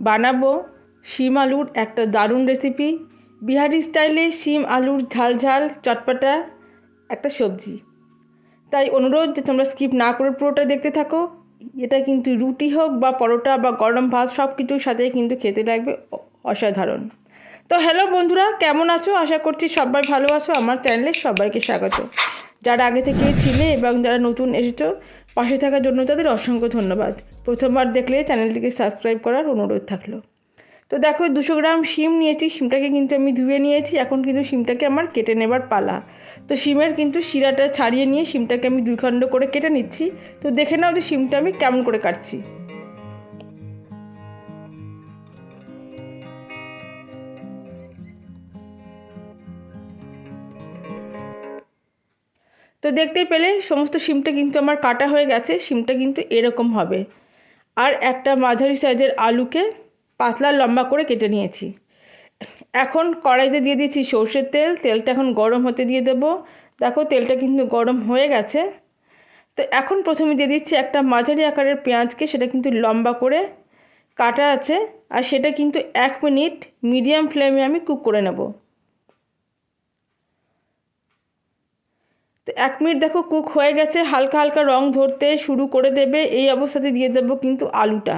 বানাবো শিম আলুর একটা দারুণ রেসিপি বিহারি স্টাইলে শিম আলুর ঝাল ঝাল, চটপটা, একটা সবজি। তাই অনুরোধ যে তোমরা স্কিপ না করে পুরোটা দেখতে থাকো। এটা কিন্তু রুটি হোক বা পরোটা বা গরম ভাত সব কিছুর সাথে কিন্তু খেতে লাগবে অসাধারণ। তো হ্যালো বন্ধুরা, কেমন আছো? আশা করছি সবাই ভালো আছো। আমার চ্যানেলে সবাইকে স্বাগত। যারা আগে থেকে ছিলে এবং যারা নতুন এসেছ, পাশে থাকার জন্য তাদের অসংখ্য ধন্যবাদ। প্রথমবার দেখলে চ্যানেলটিকে সাবস্ক্রাইব করার অনুরোধ থাকল। তো দেখো, দুশো গ্রাম শিম নিয়েছি, শিমটাকে কিন্তু আমি ধুয়ে নিয়েছি, এখন কিন্তু শিমটাকে আমার কেটে নেবার পালা। তো শিমের কিন্তু শিরাটা ছাড়িয়ে নিয়ে শিমটাকে আমি দুই খণ্ড করে কেটে নিচ্ছি। তো দেখে নাও যে শিমটা আমি কেমন করে কাটছি। তো দেখতেই পেলে, সমস্ত শিমটা কিন্তু আমার কাটা হয়ে গেছে, শিমটা কিন্তু এরকম হবে। আর একটা মাঝারি সাইজের আলুকে পাতলা লম্বা করে কেটে নিয়েছি। এখন কড়াইতে দিয়ে দিয়েছি সর্ষের তেল। তেলটা এখন গরম হতে দিয়ে দেবো। দেখো তেলটা কিন্তু গরম হয়ে গেছে। তো এখন প্রথমে দিয়ে দিচ্ছি একটা মাঝারি আকারের পেঁয়াজকে, সেটা কিন্তু লম্বা করে কাটা আছে। আর সেটা কিন্তু এক মিনিট মিডিয়াম ফ্লেমে আমি কুক করে নেব। এক মিনিট দেখো কুক হয়ে গেছে, হালকা হালকা রং ধরতে শুরু করে দেবে, এই অবস্থাতে দিয়ে দেবো কিন্তু আলুটা।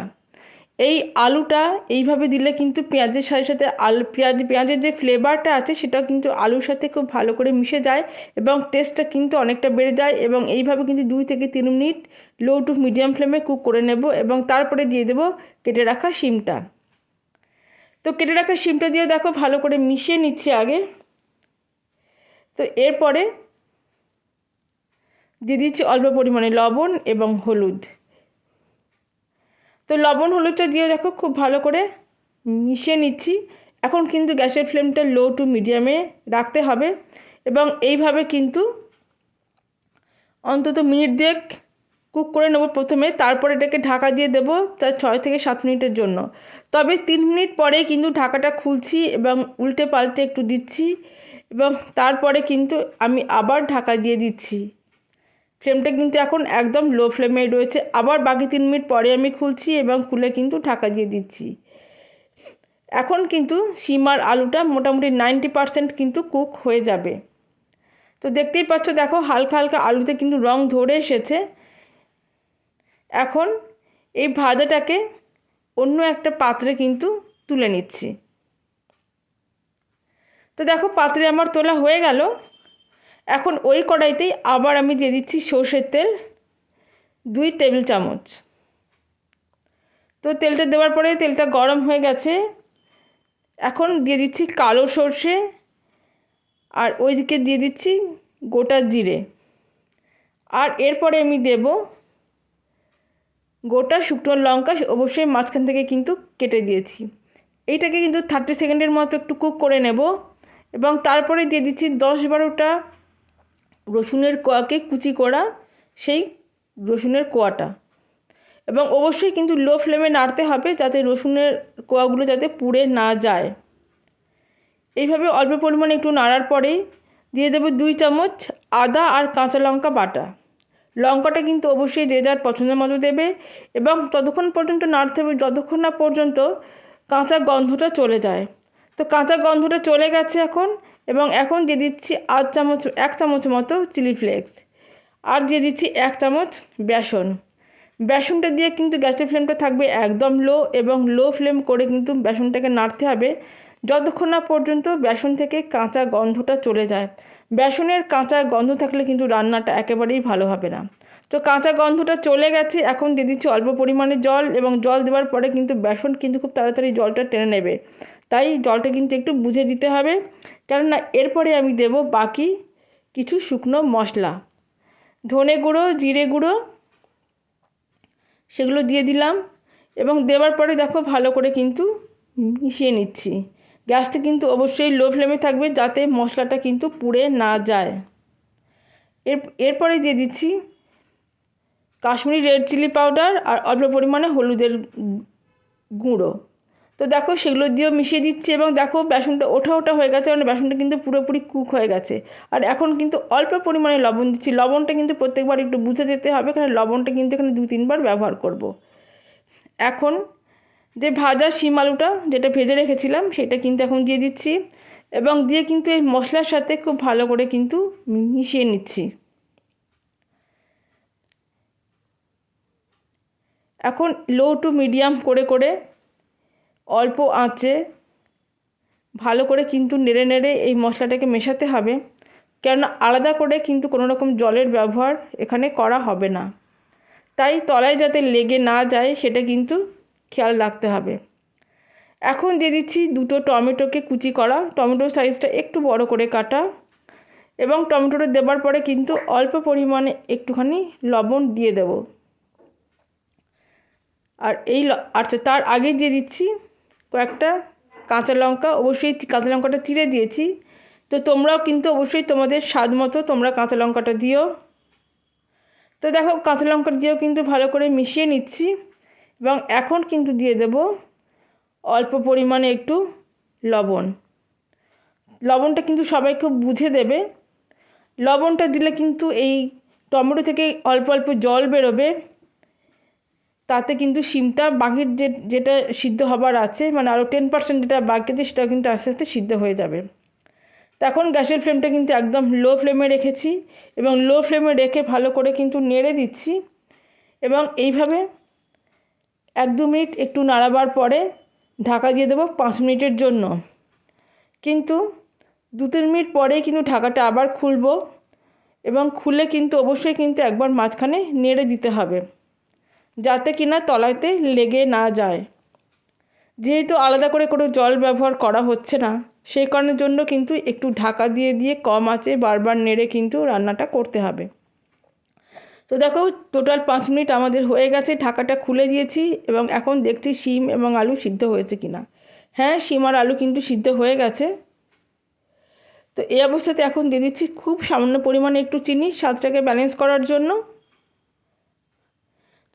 এই আলুটা এইভাবে দিলে কিন্তু পেঁয়াজের সাথে সাথে আলু, পেঁয়াজ, পেঁয়াজের যে ফ্লেভারটা আছে সেটা কিন্তু আলুর সাথে খুব ভালো করে মিশে যায় এবং টেস্টটা কিন্তু অনেকটা বেড়ে যায় এবং এইভাবে কিন্তু দুই থেকে তিন মিনিট লো টু মিডিয়াম ফ্লেমে কুক করে নেব এবং তারপরে দিয়ে দেবো কেটে রাখা শিমটা। তো কেটে রাখা শিমটা দিয়ে দেখো ভালো করে মিশিয়ে নিচ্ছি আগে। তো এরপরে দিয়ে দিচ্ছি অল্প পরিমাণে লবণ এবং হলুদ। তো লবণ হলুদটা দিয়ে দেখো খুব ভালো করে মিশিয়ে নিচ্ছি। এখন কিন্তু গ্যাসের ফ্লেমটা লো টু মিডিয়ামে রাখতে হবে এবং এইভাবে কিন্তু অন্তত মিনিট দেক কুক করে নেব প্রথমে, তারপরে এটাকে ঢাকা দিয়ে দেবো তার ছয় থেকে সাত মিনিটের জন্য। তবে তিন মিনিট পরে কিন্তু ঢাকাটা খুলছি এবং উল্টে পাল্টে একটু দিচ্ছি এবং তারপরে কিন্তু আমি আবার ঢাকা দিয়ে দিচ্ছি। ফ্লেমটা কিন্তু এখন একদম লো ফ্লেমে রয়েছে। আবার বাকি তিন মিনিট পরে আমি খুলছি এবং খুলে কিন্তু ঢাকা দিয়ে দিচ্ছি। এখন কিন্তু সিমার আলুটা মোটামুটি নাইনটি পারসেন্ট কিন্তু কুক হয়ে যাবে। তো দেখতেই পাচ্ছ, দেখো হালকা হালকা আলুতে কিন্তু রং ধরে এসেছে। এখন এই ভাজাটাকে অন্য একটা পাত্রে কিন্তু তুলে নিচ্ছি। তো দেখো পাত্রে আমার তোলা হয়ে গেল। এখন ওই কড়াইতেই আবার আমি দিয়ে দিচ্ছি সর্ষের তেল, দুই টেবিল চামচ। তো তেলটা দেওয়ার পরে তেলটা গরম হয়ে গেছে। এখন দিয়ে দিচ্ছি কালো সর্ষে আর ওইদিকে দিয়ে দিচ্ছি গোটা জিরে। আর এরপরে আমি দেব গোটা শুকনো লঙ্কা, অবশ্যই মাঝখান থেকে কিন্তু কেটে দিয়েছি। এইটাকে কিন্তু থার্টি সেকেন্ডের মতো একটু কুক করে নেব এবং তারপরে দিয়ে দিচ্ছি দশ বারোটা রসুনের কোয়াকে কুচি করা, সেই রসুনের কোয়াটা। এবং অবশ্যই কিন্তু লো ফ্লেমে নাড়তে হবে যাতে রসুনের কোয়াগুলো যাতে পুড়ে না যায়। এইভাবে অল্প পরিমাণে একটু নাড়ার পরেই দিয়ে দেবো দুই চামচ আদা আর কাঁচা লঙ্কা বাটা। লঙ্কাটা কিন্তু অবশ্যই যে যার পছন্দের মতো দেবে এবং ততক্ষণ পর্যন্ত নাড়তে হবে যতক্ষণ না পর্যন্ত কাঁচা গন্ধটা চলে যায়। তো কাঁচা গন্ধটা চলে গেছে এখন এবং এখন দিয়ে দিচ্ছি আধ চামচ, এক চামচ মতো চিলি ফ্লেক্স। আর দিয়ে দিচ্ছি এক চামচ বেসন। বেসনটা দিয়ে কিন্তু গ্যাসের ফ্লেমটা থাকবে একদম লো এবং লো ফ্লেম করে কিন্তু বেসনটাকে নাড়তে হবে যতক্ষণ না পর্যন্ত বেসন থেকে কাঁচা গন্ধটা চলে যায়। বেসনের কাঁচা গন্ধ থাকলে কিন্তু রান্নাটা একেবারেই ভালো হবে না। তো কাঁচা গন্ধটা চলে গেছে, এখন দিয়ে দিচ্ছি অল্প পরিমাণে জল এবং জল দেওয়ার পরে কিন্তু বেসন কিন্তু খুব তাড়াতাড়ি জলটা টেনে নেবে। তাই জলটা কিন্তু একটু বুঝে দিতে হবে কেননা এরপরে আমি দেব বাকি কিছু শুকনো মশলা। ধনে গুঁড়ো, জিরে গুঁড়ো, সেগুলো দিয়ে দিলাম এবং দেওয়ার পরে দেখো ভালো করে কিন্তু মিশিয়ে নিচ্ছি। গ্যাসটা কিন্তু অবশ্যই লো ফ্লেমে থাকবে যাতে মশলাটা কিন্তু পুড়ে না যায়। এর, এরপরে দিয়ে দিচ্ছি কাশ্মীরি রেড চিলি পাউডার আর অল্প পরিমাণে হলুদের গুঁড়ো। তো দেখো সেগুলো দিয়েও মিশিয়ে দিচ্ছি এবং দেখো বেসনটা ওঠা ওঠা হয়ে গেছে মানে বেসনটা কিন্তু পুরোপুরি কুক হয়ে গেছে। আর এখন কিন্তু অল্প পরিমাণে লবণ দিচ্ছি। লবণটা কিন্তু প্রত্যেকবার একটু বুঝে যেতে হবে, কারণ লবণটা কিন্তু এখানে দু, তিনবার ব্যবহার করব। এখন যে ভাজা শিম আলুটা যেটা ভেজে রেখেছিলাম, সেটা কিন্তু এখন দিয়ে দিচ্ছি এবং দিয়ে কিন্তু এই মশলার সাথে খুব ভালো করে কিন্তু মিশিয়ে নিচ্ছি। এখন লো টু মিডিয়াম করে করে অল্প আঁচে ভালো করে কিন্তু নেড়ে নেড়ে এই মশলাটাকে মেশাতে হবে। কেননা আলাদা করে কিন্তু কোনো রকম জলের ব্যবহার এখানে করা হবে না। তাই তলায় যাতে লেগে না যায় সেটা কিন্তু খেয়াল রাখতে হবে। এখন দিয়ে দিচ্ছি দুটো টমেটোকে কুচি করা। টমেটোর সাইজটা একটু বড় করে কাটা এবং টমেটোটা দেবার পরে কিন্তু অল্প পরিমাণে একটুখানি লবণ দিয়ে দেব। আর এই আচ্ছা তার আগে দিয়ে দিচ্ছি কয়েকটা কাঁচা লঙ্কা, অবশ্যই কাঁচা লঙ্কাটা চিড়ে দিয়েছি। তো তোমরাও কিন্তু অবশ্যই তোমাদের স্বাদ মতো তোমরা কাঁচা লঙ্কাটা দিও। তো দেখো, কাঁচা লঙ্কা দিয়েও কিন্তু ভালো করে মিশিয়ে নিচ্ছি এবং এখন কিন্তু দিয়ে দেব অল্প পরিমাণে একটু লবণ। লবণটা কিন্তু সবাই খুব বুঝে দেবে। লবণটা দিলে কিন্তু এই টমেটো থেকে অল্প অল্প জল বেরোবে। তাতে কিন্তু শিমটা বাকির যে, যেটা সিদ্ধ হবার আছে মানে আরও টেন পার্সেন্ট যেটা বাকি আছে, সেটাও কিন্তু আস্তে আস্তে সিদ্ধ হয়ে যাবে। এখন গ্যাসের ফ্লেমটা কিন্তু একদম লো ফ্লেমে রেখেছি এবং লো ফ্লেমে রেখে ভালো করে কিন্তু নেড়ে দিচ্ছি এবং এইভাবে এক দু মিনিট একটু নাড়াবার পরে ঢাকা দিয়ে দেবো পাঁচ মিনিটের জন্য। কিন্তু দু তিন মিনিট পরেই কিন্তু ঢাকাটা আবার খুলবো এবং খুলে কিন্তু অবশ্যই কিন্তু একবার মাঝখানে নেড়ে দিতে হবে। যাতে কিনা তলাতে লেগে না যায়। যেহেতু আলাদা করে কোনো জল ব্যবহার করা হচ্ছে না সেই কারণের জন্য কিন্তু একটু ঢাকা দিয়ে দিয়ে কম আঁচে বারবার নেড়ে কিন্তু রান্নাটা করতে হবে। তো দেখো টোটাল পাঁচ মিনিট আমাদের হয়ে গেছে, ঢাকাটা খুলে দিয়েছি এবং এখন দেখছি শিম এবং আলু সিদ্ধ হয়েছে কিনা। হ্যাঁ শিম আর আলু কিন্তু সিদ্ধ হয়ে গেছে। তো এই অবস্থাতে এখন দিয়ে দিচ্ছি খুব সামান্য পরিমাণে একটু চিনি, স্বাদটাকে ব্যালেন্স করার জন্য।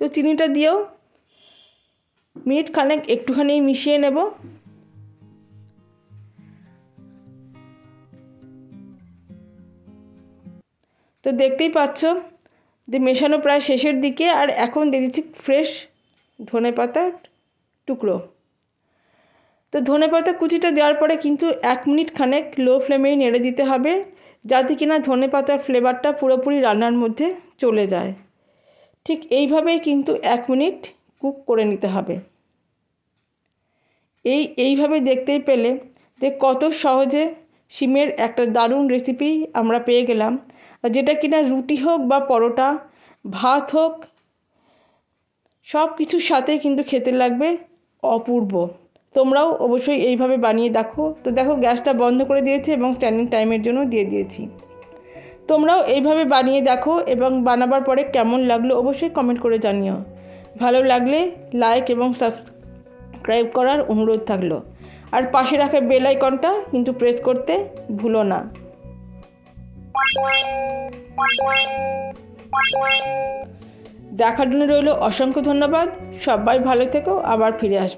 তো চিনিটা দিয়েও মিনিট খানেক একটুখানি মিশিয়ে নেব। তো দেখতেই পাচ্ছ, যে মেশানো প্রায় শেষের দিকে আর এখন দিয়ে দিচ্ছি ফ্রেশ ধনে পাতার টুকরো। তো ধনে পাতা কুচিটা দেওয়ার পরে কিন্তু এক মিনিট খানেক লো ফ্লেমেই নেড়ে দিতে হবে, যাতে কিনা ধনে পাতার ফ্লেভারটা পুরোপুরি রান্নার মধ্যে চলে যায়। ঠিক এইভাবেই কিন্তু এক মিনিট কুক করে নিতে হবে। এই এইভাবে দেখতেই পেলে যে কত সহজে শিমের একটা দারুণ রেসিপি আমরা পেয়ে গেলাম। যেটা কিনা রুটি হোক বা পরোটা, ভাত হোক সব কিছুর সাথে কিন্তু খেতে লাগবে অপূর্ব। তোমরাও অবশ্যই এইভাবে বানিয়ে দেখো। তো দেখো গ্যাসটা বন্ধ করে দিয়েছি এবং স্ট্যান্ডিং টাইমের জন্য দিয়ে দিয়েছি। তোমরাও এইভাবে বানিয়ে দেখো এবং বানাবার পরে কেমন লাগল অবশ্যই কমেন্ট করে জানিও। ভালো লাগলে লাইক এবং সাবস্ক্রাইব করার অনুরোধ থাকল। আর পাশে রাখা বেল আইকনটা কিন্তু প্রেস করতে ভুলো না। দেখার জন্য রইল অসংখ্য ধন্যবাদ। সবাই ভালো থেকো, আবার ফিরে আসবে।